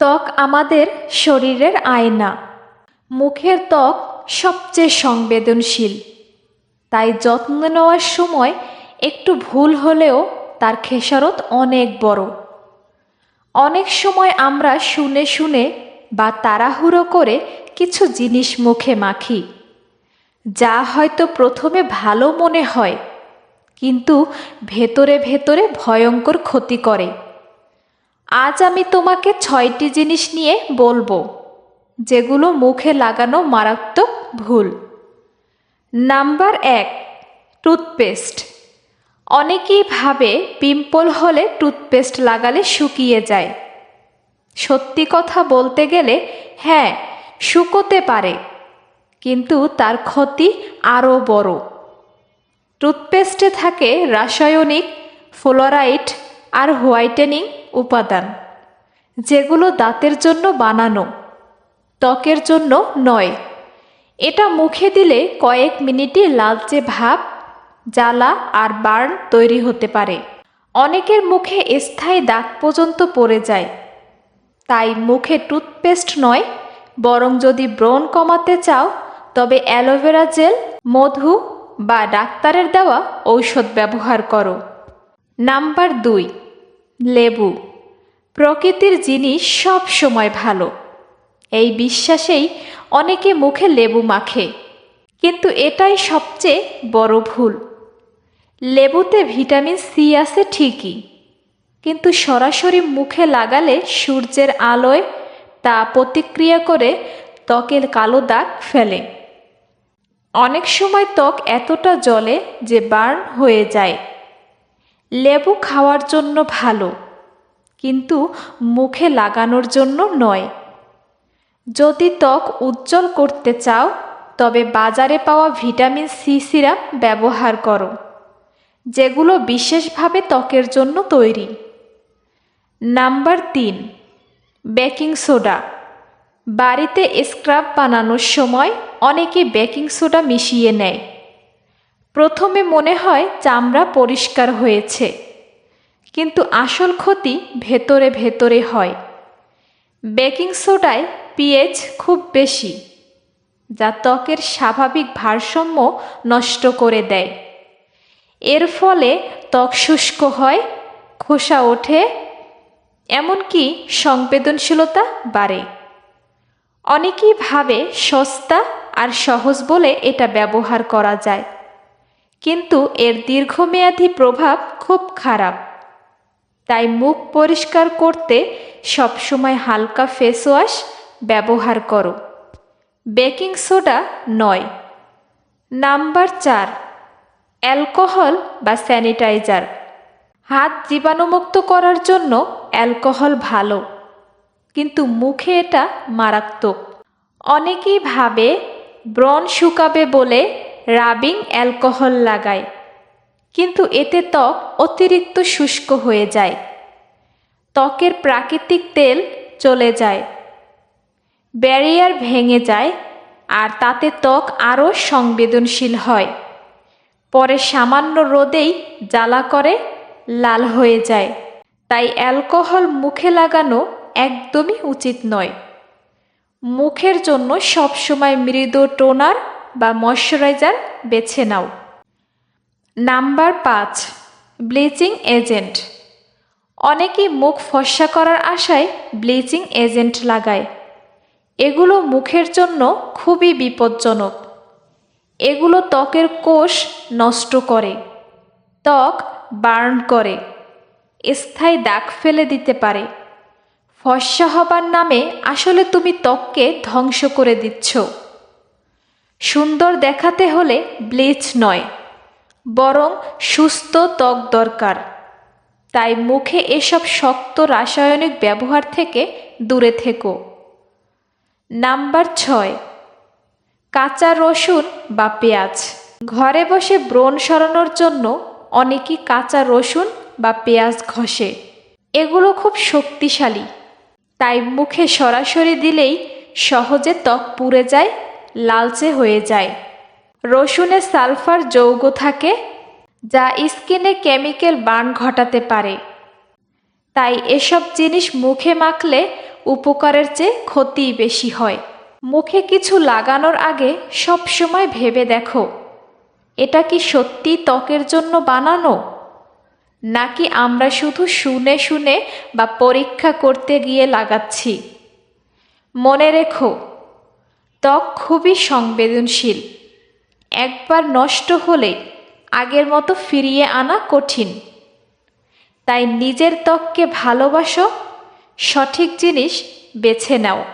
ত্বক আমাদের শরীরের আয়না। মুখের ত্বক সবচেয়ে সংবেদনশীল। তাই যত্ন নেওয়ার সময় একটু ভুল হলেও তার খেসারত অনেক বড়। অনেক সময় আমরা শুনে শুনে বা তাড়াহুড়ো করে কিছু জিনিস মুখে মাখি, যা হয়তো প্রথমে ভালো মনে হয়, কিন্তু ভেতরে ভেতরে ভয়ঙ্কর ক্ষতি করে। আজ আমি তোমাকে ছয়টি জিনিস নিয়ে বলব, যেগুলো মুখে লাগানো মারাত্মক ভুল। নাম্বার এক, টুথপেস্ট। অনেকেই ভাবে পিম্পল হলে টুথপেস্ট লাগালে শুকিয়ে যায়। সত্যি কথা বলতে গেলে হ্যাঁ শুকোতে পারে, কিন্তু তার ক্ষতি আরও বড়। টুথপেস্টে থাকে রাসায়নিক, ফ্লোরাইড আর হোয়াইটেনিং উপাদান, যেগুলো দাঁতের জন্য বানানো, ত্বকের জন্য নয়। এটা মুখে দিলে কয়েক মিনিটে লালচে ভাব, জ্বালা আর বার্ন তৈরি হতে পারে। অনেকের মুখে স্থায়ী দাগ পর্যন্ত পড়ে যায়। তাই মুখে টুথপেস্ট নয়, বরং যদি ব্রণ কমাতে চাও, তবে অ্যালোভেরা জেল, মধু বা ডাক্তারের দেওয়া ঔষধ ব্যবহার করো। নাম্বার দুই লেবু। প্রকৃতির জিনিস সব সময় ভালো। এই বিশ্বাসেই অনেকে মুখে লেবু মাখে। কিন্তু এটাই সবচেয়ে বড় ভুল। লেবুতে ভিটামিন সি আছে ঠিকই। কিন্তু সরাসরি মুখে লাগালে সূর্যের আলোয় তা প্রতিক্রিয়া করে ত্বকের কালো দাগ ফেলে। অনেক সময় ত্বক এতটা জলে যে বার্ন হয়ে যায়। লেবু খাওয়ার জন্য ভালো, কিন্তু মুখে লাগানোর জন্য নয়। যদি ত্বক উজ্জ্বল করতে চাও, তবে বাজারে পাওয়া ভিটামিন সি সিরাপ ব্যবহার করো, যেগুলো বিশেষভাবে ত্বকের জন্য তৈরি। নাম্বার তিন, বেকিং সোডা। বাড়িতে স্ক্রাব বানানোর সময় অনেকে বেকিং সোডা মিশিয়ে নেয়। প্রথমে মনে হয় চামড়া পরিষ্কার হয়েছে, কিন্তু আসল ক্ষতি ভেতরে ভেতরে হয়। বেকিং সোডায় পিএইচ খুব বেশি, যা ত্বকের স্বাভাবিক ভারসাম্য নষ্ট করে দেয়। এর ফলে ত্বক শুষ্ক হয়, খোসা ওঠে, এমনকি সংবেদনশীলতা বাড়ে। অনেকেই ভাবে সস্তা আর সহজ বলে এটা ব্যবহার করা যায়। কিন্তু এর দীর্ঘমেয়াদী প্রভাব খুব খারাপ। তাই মুখ পরিষ্কার করতে সবসময় হালকা ফেস ওয়াশ ব্যবহার করো। বেকিং সোডা নয়। নাম্বার চার, অ্যালকোহল বা স্যানিটাইজার। হাত জীবাণুমুক্ত করার জন্য অ্যালকোহল ভালো, কিন্তু মুখে এটা মারাত্মক। অনেকেই ভাবে ব্রণ শুকাবে বলে রাবিং অ্যালকোহল লাগায়। কিন্তু এতে ত্বক অতিরিক্ত শুষ্ক হয়ে যায়। ত্বকের প্রাকৃতিক তেল চলে যায়। ব্যারিয়ার ভেঙে যায় আর তাতে ত্বক আরও সংবেদনশীল হয়। পরে সামান্য রোদেই জ্বালা করে, লাল হয়ে যায়। তাই অ্যালকোহল মুখে লাগানো একদমই উচিত নয়। মুখের জন্য সবসময় মৃদু টোনার বা ময়শ্চারাইজার বেছে নাও। নাম্বার পাঁচ ব্লিচিং এজেন্ট অনেকেই মুখ ফর্সা করার আশায় ব্লিচিং এজেন্ট লাগায়। এগুলো মুখের জন্য খুবই বিপজ্জনক। এগুলো ত্বকের কোষ নষ্ট করে, ত্বক বার্ন করে, স্থায়ী দাগ ফেলে দিতে পারে। ফর্সা হবার নামে আসলে তুমি ত্বককে ধ্বংস করে দিচ্ছ। সুন্দর দেখাতে হলে ব্লিচ নয়, বরং সুস্থ ত্বক দরকার। তাই মুখে এসব শক্ত রাসায়নিক ব্যবহার থেকে দূরে থেকো। নাম্বার ছয়, কাঁচা রসুন বা পেঁয়াজ। ঘরে বসে ব্রণ সরানোর জন্য অনেকেই কাঁচা রসুন বা পেঁয়াজ ঘষে। এগুলো খুব শক্তিশালী। তাই মুখে সরাসরি দিলেই সহজে ত্বক পুড়ে যায় লালচে হয়ে যায়। রসুনে সালফার যৌগ থাকে, যা স্কিনে কেমিক্যাল বার্ন ঘটাতে পারে। তাই এসব জিনিস মুখে মাখলে উপকারের চেয়ে ক্ষতিই বেশি হয়। মুখে কিছু লাগানোর আগে সবসময় ভেবে দেখো, এটা কি সত্যি ত্বকের জন্য বানানো? নাকি আমরা শুধু শুনে শুনে বা পরীক্ষা করতে গিয়ে লাগাচ্ছি? মনে রেখো ত্বক খুবই সংবেদনশীল। একবার নষ্ট হলে আগের মতো ফিরিয়ে আনা কঠিন। তাই নিজের ত্বককে ভালোবাসো, সঠিক জিনিস বেছে নাও।